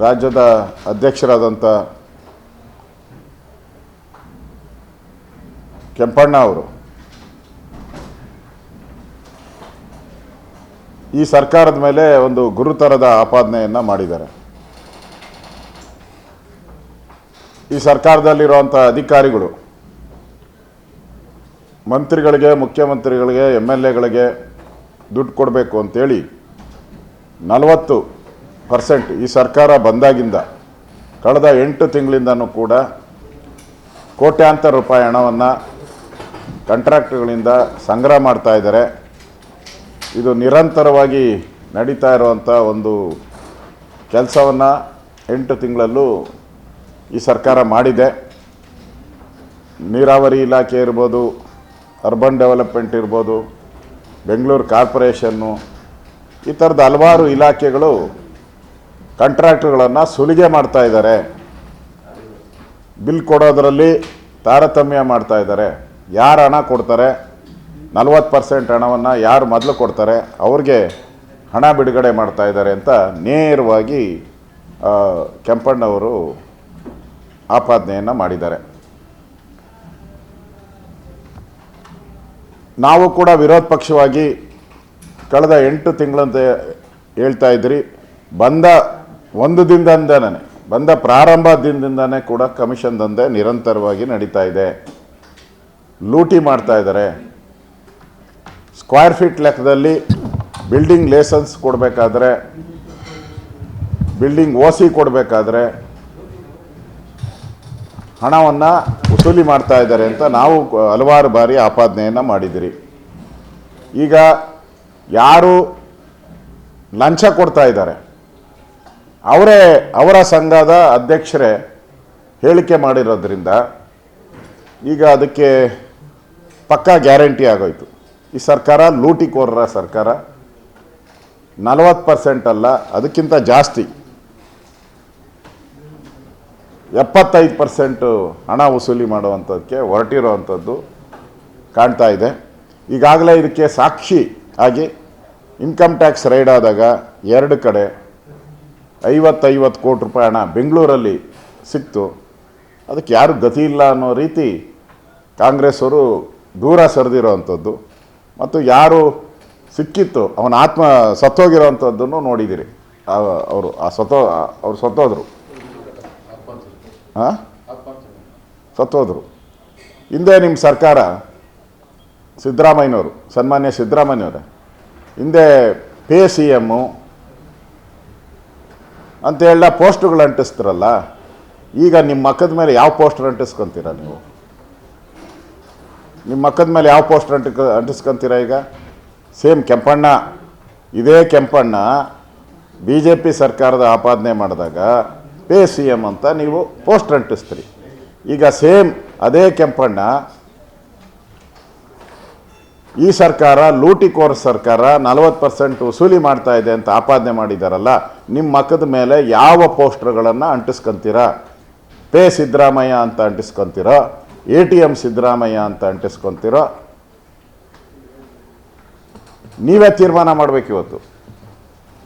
ರಾಜ್ಯದ ಅಧ್ಯಕ್ಷರಾದಂಥ ಕೆಂಪಣ್ಣ ಅವರು. ಈ ಸರ್ಕಾರದ ಮೇಲೆ ಒಂದು ಗುರುತರದ ಆಪಾದನೆಯನ್ನು ಮಾಡಿದ್ದಾರೆ. ಈ ಸರ್ಕಾರದಲ್ಲಿರುವಂಥ ಅಧಿಕಾರಿಗಳು, ಮಂತ್ರಿಗಳಿಗೆ, ಮುಖ್ಯಮಂತ್ರಿಗಳಿಗೆ ಎಂ ಎಲ್ ಎಗಳಿಗೆ ದುಡ್ಡು ಕೊಡಬೇಕು ಅಂತೇಳಿ ನಲವತ್ತು ಪರ್ಸೆಂಟ್ ಈ ಸರ್ಕಾರ ಬಂದಾಗಿಂದ ಕಳೆದ ಎಂಟು ತಿಂಗಳಿಂದನೂ ಕೂಡ ಕೋಟ್ಯಾಂತರ ರೂಪಾಯಿ ಹಣವನ್ನು ಕಾಂಟ್ರಾಕ್ಟ್ಗಳಿಂದ ಸಂಗ್ರಹ ಮಾಡ್ತಾ ಇದ್ದಾರೆ. ಇದು ನಿರಂತರವಾಗಿ ನಡೀತಾ ಇರುವಂಥ ಒಂದು ಕೆಲಸವನ್ನು ಎಂಟು ತಿಂಗಳಲ್ಲೂ ಈ ಸರ್ಕಾರ ಮಾಡಿದೆ. ನೀರಾವರಿ ಇಲಾಖೆ ಇರ್ಬೋದು, ಅರ್ಬನ್ ಡೆವಲಪ್ಮೆಂಟ್ ಇರ್ಬೋದು, ಬೆಂಗಳೂರು ಕಾರ್ಪೊರೇಷನ್ನು ಈ ಥರದ ಹಲವಾರು ಇಲಾಖೆಗಳು ಕಾಂಟ್ರಾಕ್ಟ್ಗಳನ್ನು ಸುಲಿಗೆ ಮಾಡ್ತಾ ಇದ್ದಾರೆ. ಬಿಲ್ ಕೊಡೋದರಲ್ಲಿ ತಾರತಮ್ಯ ಮಾಡ್ತಾ ಇದ್ದಾರೆ. ಯಾರು ಹಣ ಕೊಡ್ತಾರೆ? ನಲ್ವತ್ತು ಪರ್ಸೆಂಟ್ ಹಣವನ್ನು ಯಾರು ಮೊದಲು ಕೊಡ್ತಾರೆ? ಅವ್ರಿಗೆ ಹಣ ಬಿಡುಗಡೆ ಮಾಡ್ತಾ ಇದ್ದಾರೆ ಅಂತ ನೇರವಾಗಿ ಕೆಂಪಣ್ಣವರು ಆಪಾದನೆಯನ್ನು ಮಾಡಿದ್ದಾರೆ. ನಾವು ಕೂಡ ವಿರೋಧ ಪಕ್ಷವಾಗಿ ಕಳೆದ ಎಂಟು ತಿಂಗಳಂತೆ ಹೇಳ್ತಾ ಇದ್ರಿ. ಬಂದ ಒಂದು ದಿನದಿಂದನೇ, ಬಂದ ಪ್ರಾರಂಭ ದಿನದಿಂದನೇ ಕೂಡ ಕಮಿಷನ್ ದಂಧೆ ನಿರಂತರವಾಗಿ ನಡೀತಾ ಇದೆ. ಲೂಟಿ ಮಾಡ್ತಾ ಇದ್ದಾರೆ. ಸ್ಕ್ವೇರ್ ಫೀಟ್ ಲೆಕ್ಕದಲ್ಲಿ ಬಿಲ್ಡಿಂಗ್ ಲೈಸೆನ್ಸ್ ಕೊಡಬೇಕಾದ್ರೆ, ಬಿಲ್ಡಿಂಗ್ ಓ ಸಿ ಕೊಡಬೇಕಾದ್ರೆ ಹಣವನ್ನು ವಸೂಲಿ ಮಾಡ್ತಾ ಇದ್ದಾರೆ ಅಂತ ನಾವು ಹಲವಾರು ಬಾರಿ ಆಪಾದನೆಯನ್ನು ಮಾಡಿದಿರಿ. ಈಗ ಯಾರು ಲಂಚ ಕೊಡ್ತಾ ಇದ್ದಾರೆ ಅವರೇ, ಅವರ ಸಂಘದ ಅಧ್ಯಕ್ಷರೇ ಹೇಳಿಕೆ ಮಾಡಿರೋದ್ರಿಂದ ಈಗ ಅದಕ್ಕೆ ಪಕ್ಕಾ ಗ್ಯಾರಂಟಿ ಆಗೋಯ್ತು. ಈ ಸರ್ಕಾರ ಲೂಟಿಕೋರರ ಸರ್ಕಾರ. ನಲವತ್ತು ಪರ್ಸೆಂಟ್ ಅಲ್ಲ, ಅದಕ್ಕಿಂತ ಜಾಸ್ತಿ. ಎಪ್ಪತ್ತೈದು ಪರ್ಸೆಂಟು ಹಣ ವಸೂಲಿ ಮಾಡುವಂಥದ್ದಕ್ಕೆ ಹೊರಟಿರೋವಂಥದ್ದು ಕಾಣ್ತಾ ಇದೆ. ಈಗಾಗಲೇ ಇದಕ್ಕೆ ಸಾಕ್ಷಿ ಆಗಿ ಇನ್ಕಮ್ ಟ್ಯಾಕ್ಸ್ ರೈಡ್ ಆದಾಗ ಎರಡು ಕಡೆ ಐವತ್ತೈವತ್ತು ಕೋಟಿ ರೂಪಾಯಿ ಹಣ ಬೆಂಗಳೂರಲ್ಲಿ ಸಿಕ್ತು. ಅದಕ್ಕೆ ಯಾರು ಗತಿ ಇಲ್ಲ ಅನ್ನೋ ರೀತಿ ಕಾಂಗ್ರೆಸ್ ಅವರು ದೂರ ಸರಿದಿರೋವಂಥದ್ದು. ಮತ್ತು ಯಾರು ಸಿಕ್ಕಿತ್ತು, ಅವನ ಆತ್ಮ ಸತ್ತೋಗಿರೋವಂಥದ್ದನ್ನು ನೋಡಿದ್ದೀರಿ ಅವರು, ಆ ಸತ್ತೋ, ಅವ್ರು ಸತ್ತೋದ್ರು. ಹಾಂ ಸತ್ತೋದ್ರು. ಹಿಂದೆ ನಿಮ್ಮ ಸರ್ಕಾರ ಸಿದ್ದರಾಮಯ್ಯನವರು, ಸನ್ಮಾನ್ಯ ಸಿದ್ದರಾಮಯ್ಯನವರೇ. ಹಿಂದೆ ಪೇ ಸಿ ಎಮ್ಮು ಅಂತೇಳ ಪೋಸ್ಟ್ಗಳು ಅಂಟಿಸ್ತಿರಲ್ಲ, ಈಗ ನಿಮ್ಮ ಮಕ್ಕದ ಮೇಲೆ ಯಾವ ಪೋಸ್ಟರ್ ಅಂಟಿಸ್ಕೊಂತೀರ ನೀವು? ನಿಮ್ಮ ಮಕ್ಕದ ಮೇಲೆ ಯಾವ ಪೋಸ್ಟರ್ ಅಂಟಿ ಅಂಟಿಸ್ಕೊಂತೀರ ಈಗ? ಸೇಮ್ ಕೆಂಪಣ್ಣ, ಇದೇ ಕೆಂಪಣ್ಣ ಬಿ ಜೆ ಪಿ ಸರ್ಕಾರದ ಆಪಾದನೆ ಮಾಡಿದಾಗ ಪೇ ಸಿ ಎಂ ಅಂತ ನೀವು ಪೋಸ್ಟರ್ ಅಂಟಿಸ್ತೀರಿ. ಈಗ ಸೇಮ್ ಅದೇ ಕೆಂಪಣ್ಣ ಈ ಸರ್ಕಾರ, ಲೂಟಿಕೋರ್ ಸರ್ಕಾರ ನಲವತ್ತು ಪರ್ಸೆಂಟ್ ವಸೂಲಿ ಮಾಡ್ತಾ ಇದೆ ಅಂತ ಆಪಾದನೆ ಮಾಡಿದಾರಲ್ಲ ನಿಮ್ಮ ಮಕ್ಕದ ಮೇಲೆ ಯಾವ ಪೋಸ್ಟರ್ಗಳನ್ನು ಅಂಟಿಸ್ಕೊಂತೀರಾ? ಪೇ ಸಿದ್ದರಾಮಯ್ಯ ಅಂತ ಅಂಟಿಸ್ಕೊಂತೀರೋ? ಎ ಟಿ ಎಂ ಸಿದ್ದರಾಮಯ್ಯ ಅಂತ ಅಂಟಿಸ್ಕೊಂತೀರೋ? ನೀವೇ ತೀರ್ಮಾನ ಮಾಡಬೇಕು ಇವತ್ತು.